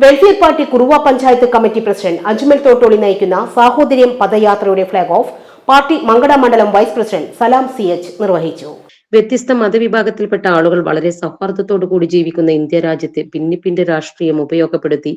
Welfare party Kuruva panchayat committee president Ajmal Thottoli നയിക്കുന്ന സാഹോദര്യം പദയാത്രയുടെ ഫ്ളാഗ് ഓഫ് പാർട്ടി മങ്കട മണ്ഡലം vice president Salam C H നിർവഹിച്ചു. വ്യത്യസ്ത മതവിഭാഗത്തിൽപ്പെട്ട ആളുകൾ വളരെ സൗഹാർദ്ദത്തോടു കൂടി ജീവിക്കുന്ന ഇന്ത്യ രാജ്യത്തെ ഭിന്നിപ്പിന്റെ രാഷ്ട്രീയം ഉപയോഗപ്പെടുത്തി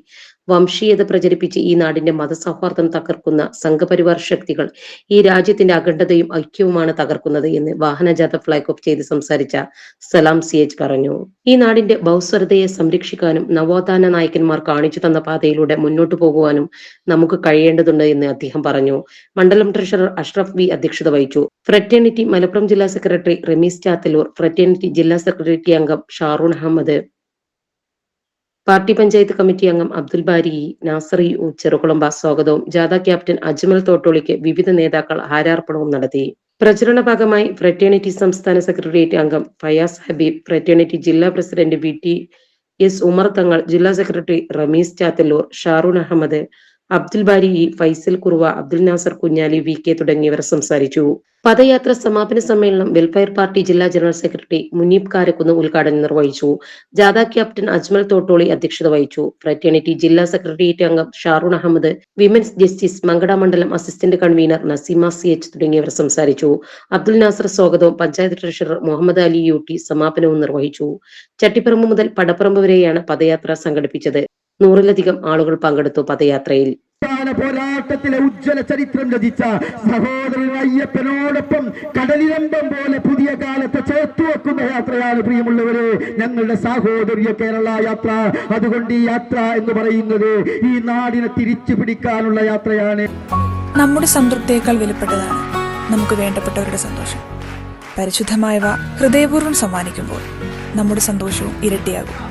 വംശീയത പ്രചരിപ്പിച്ച് ഈ നാടിന്റെ മതസൗഹാർദ്ദം തകർക്കുന്ന സംഘപരിവാർ ശക്തികൾ ഈ രാജ്യത്തിന്റെ അഖണ്ഡതയും ഐക്യവുമാണ് തകർക്കുന്നത് എന്ന് വാഹനജാഥ ഫ്ലാഗ് ഓഫ് ചെയ്ത് സംസാരിച്ച സലാം സി എച്ച് പറഞ്ഞു. ഈ നാടിന്റെ ബൗസ്വരതയെ സംരക്ഷിക്കാനും നവോത്ഥാന നായകന്മാർ കാണിച്ചു തന്ന പാതയിലൂടെ മുന്നോട്ടു പോകുവാനും നമുക്ക് കഴിയേണ്ടതുണ്ട് എന്ന് അദ്ദേഹം പറഞ്ഞു. മണ്ഡലം ട്രഷറർ അഷ്റഫ് വി അധ്യക്ഷത വഹിച്ചു. ഫ്രറ്റേണിറ്റി മലപ്പുറം ജില്ലാ സെക്രട്ടറി റമീസ് ചാത്തലൂർ ഫ്രറ്റേണിറ്റി ജില്ലാ സെക്രട്ടറി അംഗം ഷാറൂൺ അഹമ്മദ് പാർട്ടി പഞ്ചായത്ത് കമ്മിറ്റി അംഗം അബ്ദുൽ ബാരി നാസറി ഉ ചെറുകുളമ്പ സ്വാഗതവും. ജാഥ ക്യാപ്റ്റൻ അജ്മൽ തോട്ടോളിക്ക് വിവിധ നേതാക്കൾ ഹാരാർപ്പണവും നടത്തി. പ്രചരണ ഭാഗമായി ഫ്രറ്റേണിറ്റി സംസ്ഥാന സെക്രട്ടേറിയറ്റ് അംഗം ഫയാസ് ഹബീബ് ഫ്രറ്റേണിറ്റി ജില്ലാ president V T S Umar Thangal ജില്ലാ secretary Rameez Chathallur Sharoon Ahammed Abdul Bari Faisal Kuruva Abdul Nasar Kunhali V K തുടങ്ങിയവർ സംസാരിച്ചു. പദയാത്ര സമാപന സമ്മേളനം വെൽഫെയർ പാർട്ടി ജില്ലാ ജനറൽ സെക്രട്ടറി മുനീബ് കാരക്കുന്ന് ഉദ്ഘാടനം നിർവഹിച്ചു. ജാഥ ക്യാപ്റ്റൻ അജ്മൽ തോട്ടോളി അധ്യക്ഷത വഹിച്ചു. ഫ്രറ്റേണിറ്റി ജില്ലാ സെക്രട്ടേറിയറ്റ് അംഗം ഷാറുൺ അഹമ്മദ് വിമൻസ് ജസ്റ്റിസ് മങ്കട മണ്ഡലം assistant convener Naseema C H തുടങ്ങിയവർ സംസാരിച്ചു. അബ്ദുൽ നാസർ സ്വാഗതവും panchayat treasurer Muhammed Ali U T സമാപനവും നിർവഹിച്ചു. ചട്ടിപ്പറമ്പ് മുതൽ പടപ്പറമ്പ് വരെയാണ് പദയാത്ര സംഘടിപ്പിച്ചത്. നൂറിലധികം ആളുകൾ പങ്കെടുത്തു പദയാത്രയിൽ. പോരാട്ടത്തിലെ ഉജ്ജ്വല ചരിത്രം രചിച്ച സഹോദരൻ അയ്യപ്പനോടൊപ്പം കടലിരമ്പം പോലെ പുതിയ കാലത്തെ ചേർത്തുവെക്കുന്ന യാത്രയാണ് പ്രിയമുള്ളവരെ. ഞങ്ങളുടെ സാഹോദര്യ കേരള യാത്ര. അതുകൊണ്ട് ഈ യാത്ര എന്ന് പറയുന്നത് ഈ നാടിനെ തിരിച്ചു പിടിക്കാനുള്ള യാത്രയാണ്. നമ്മുടെ സംതൃപ്തിയേക്കാൾ വിലപ്പെട്ടതാണ് നമുക്ക് വേണ്ടപ്പെട്ടവരുടെ സന്തോഷം. പരിശുദ്ധമായവ ഹൃദയപൂർവം സമ്മാനിക്കുമ്പോൾ നമ്മുടെ സന്തോഷവും ഇരട്ടിയാകും.